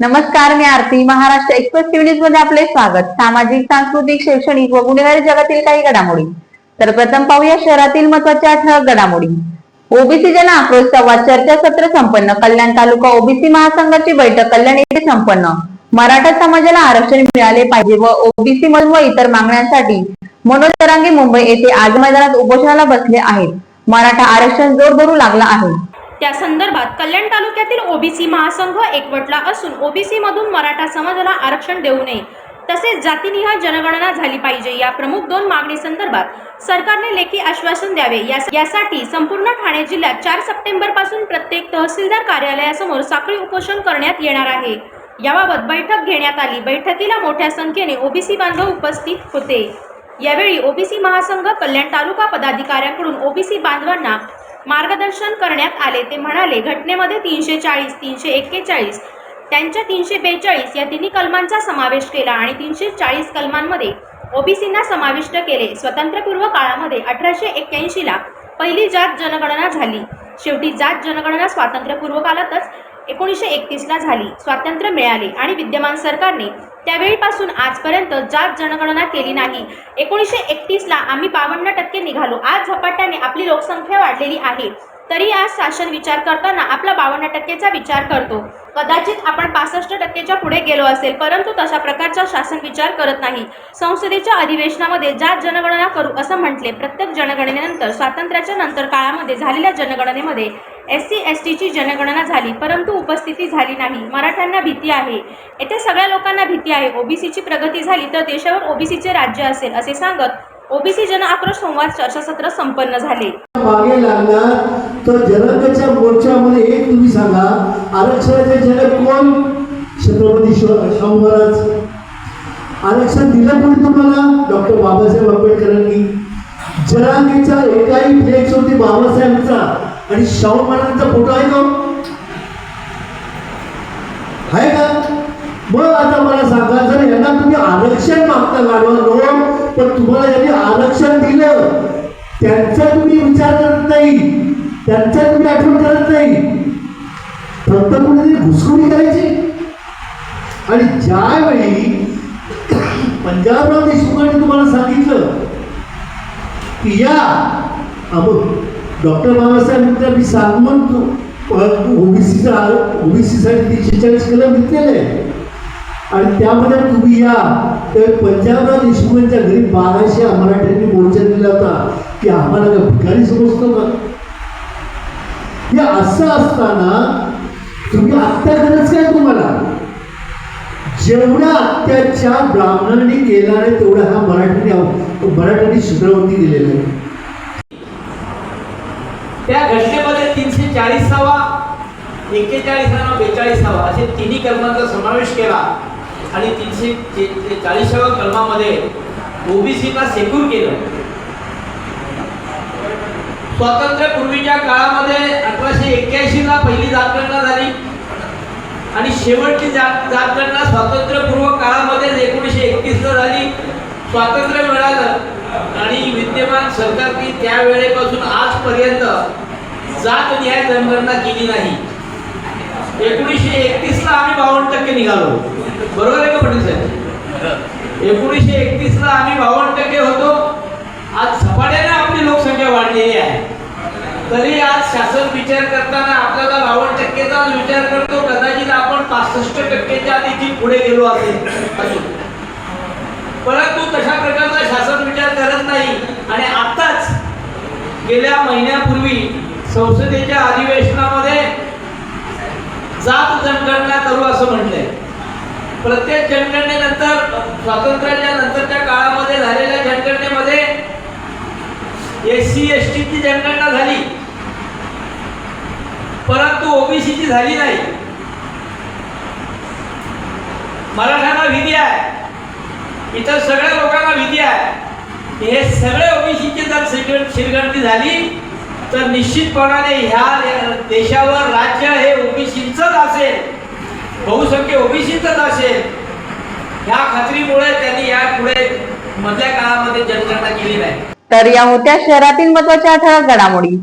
नमस्कार मी Aarti. Maharashtra Express TV न्यूजमध्ये आपले स्वागत. सामाजिक सांस्कृतिक शैक्षणिक व गुन्हेगारी जगातील काही घडामोडी. तर प्रथम पाहूया शहरातील महत्त्वाच्या ठळक घडामोडी. ओबीसी जन आक्रोश संवाद चर्चासत्र संपन्न कल्याण तालुका ओबीसी महासंघाची बैठक कल्याण येथे संपन्न. मराठा समाजाला आरक्षण मिळाले पाहिजे व ओबीसी मधून व इतर मागण्यांसाठी मनोज तरांगे मुंबई येथे आज मैदानात उपोषणाला बसले आहेत. मराठा आरक्षण जोर धरू लागला आहे. त्या संदर्भात कल्याण तालुक्यातील ओबीसी महासंघ एकवटला असून ओबीसी मधून मराठा समाजाला आरक्षण देऊ नये. तसेच जातीनिहाय जनगणना झाली पाहिजे. या प्रमुख दोन मागणी संदर्भात सरकारने लेखी आश्वासन द्यावे. यास- यासाठी संपूर्ण ठाणे जिल्ह्यात चार सप्टेंबरपासून प्रत्येक तहसीलदार कार्यालयासमोर साखळी उपोषण करण्यात येणार आहे. याबाबत बैठक घेण्यात आली. बैठकीला मोठ्या संख्येने ओबीसी बांधव उपस्थित होते. यावेळी ओबीसी महासंघ कल्याण तालुका पदाधिकाऱ्यांकडून ओबीसी बांधवांना मार्गदर्शन करण्यात आले. ते म्हणाले घटनेमध्ये तीनशे चाळीस तीनशे एक्केचाळीस त्यांच्या तीनशे बेचाळीस या तिन्ही कलमांचा समावेश केला आणि तीनशे चाळीस कलमांमध्ये ओबीसींना समाविष्ट केले. स्वतंत्रपूर्व काळामध्ये अठराशे एक्क्याऐंशीला पहिली जात जनगणना झाली. शेवटी जात जनगणना स्वातंत्र्यपूर्व काळातच एकोणीसशे एकतीसला झाली. स्वातंत्र्य मिळाले आणि विद्यमान सरकारने त्यावेळीपासून आजपर्यंत जात जनगणना केली नाही. एकोणीसशे एकतीसला आम्ही बावन्न टक्के निघालो. आज झपाट्याने आपली लोकसंख्या वाढलेली आहे. तरी आज शासन विचार करताना आपला बावन्न टक्केचा विचार करतो. कदाचित आपण पासष्ट टक्केच्या पुढे गेलो असेल परंतु तशा प्रकारचा शासन विचार करत नाही. संसदेच्या अधिवेशनामध्ये जात जनगणना करू असं म्हटले प्रत्येक जनगणनेनंतर स्वातंत्र्याच्या नंतर काळामध्ये झालेल्या जनगणनेमध्ये एस सी एस टीची जनगणना झाली परंतु उपस्थिती झाली नाही. मराठ्यांना भीती आहे. येथे सगळ्या लोकांना भीती आहे. ओबीसीची प्रगती झाली तर देशावर ओबीसीचे राज्य असेल असे सांगत ओबीसी जन आक्रोश संवाद चर्चासत्र संपन्न झाले. मागे तर जनकच्या मोर्चामध्ये एक तुम्ही सांगा आरक्षणाचे जनक कोण? छत्रपती शाहू महाराज. आरक्षण दिलं कोणी तुम्हाला? डॉक्टर बाबासाहेब आंबेडकरांनी. जनांगेचा एकाही फ्लेक्स होती बाबासाहेबांचा आणि शाहू महाराजांचा फोटो आहे का? आहे का? मग आता मला सांगा जर यांना तुम्ही आरक्षण मागता गाडवानो पण तुम्हाला यांनी त्यांच्या तुम्ही आठवण करत नाही. फक्त कुणीतरी घुसखोरी करायची. आणि ज्यावेळी पंजाबराव देशमुखांनी तुम्हाला सांगितलं की या अमुक डॉक्टर बाबासाहेब मी सांगून ओबीसीचा ओबीसीसाठी तीनशे चाळीस कलम घेतलेले आहे आणि त्यामध्ये तुम्ही या. तर पंजाबराव देशमुखांच्या घरी बाराशे मराठ्यांनी मोर्चा दिला होता की आम्हाला भिकारी समजतो असं असताना तुम्ही आत्या गरज काय तुम्हाला? जेवढा अत्याचार ब्राह्मणांनी केला नाही तेवढा हा मराठ्यांनी मराठ्यांनी शूद्रावरती दिलेला आहे. त्या घटनेमध्ये तीनशे चाळीसावा एक्केचाळीसावा बेचाळीसावा असे तिन्ही कलमांचा समावेश केला. आणि तीनशे चाळीसाव्या कलमामध्ये ओबीसीला सेक्यूर केलं. स्वातंत्र्यपूर्वीच्या काळामध्ये अठराशे एक्क्याऐंशीला पहिली जातगणना झाली. आणि शेवटची जात जातगणना स्वातंत्र्यपूर्व काळामध्ये एकोणीसशे एकतीसला झाली. स्वातंत्र्य मिळालं. आणि विद्यमान सरकारने त्यावेळेपासून आजपर्यंत जात न्याय जनगणना केली नाही. एकोणीसशे एकतीसला आम्ही बावन्न टक्के निघालो. बरोबर आहे का पाटील साहेब? एकोणीसशे एकतीसला आम्ही बावन्न टक्के होतो आज झपाट्याने आपली लोकसंख्या वाढलेली आहे तरी आज शासन विचार करताना आपल्याला बावन्न टक्केचा विचार करतो कदाचित आपण पासष्ट टक्केच्या देखील पुढे गेलो असेल. परंतु तशा प्रकारचा शासन विचार करत नाही. आणि आताच गेल्या महिन्यापूर्वी संसदेच्या अधिवेशनामध्ये जात जनगणना करू असं म्हटलंय प्रत्येक जनगणनेनंतर स्वातंत्र्याच्या नंतरच्या काळामध्ये झालेल्या जनगणनेमध्ये एस सी एस टीची जनगणना झाली. परंतु ओबीसीची झाली नाही. मराठ्यांना भीती आहे. इतर सगळ्या लोकांना भीती आहे. हे सगळे ओबीसीची जर शिरगण- शिरगणती झाली तर निश्चितपणाने ह्या देशावर राज्य हे ओबीसीच असेल. बहुसंख्य ओबीसीच असेल. ह्या खात्रीमुळे त्यांनी या पुढे मधल्या काळामध्ये जनगणना केली नाही. तर या होत्या शहरातील महत्त्वाच्या ठळक घडामोडी.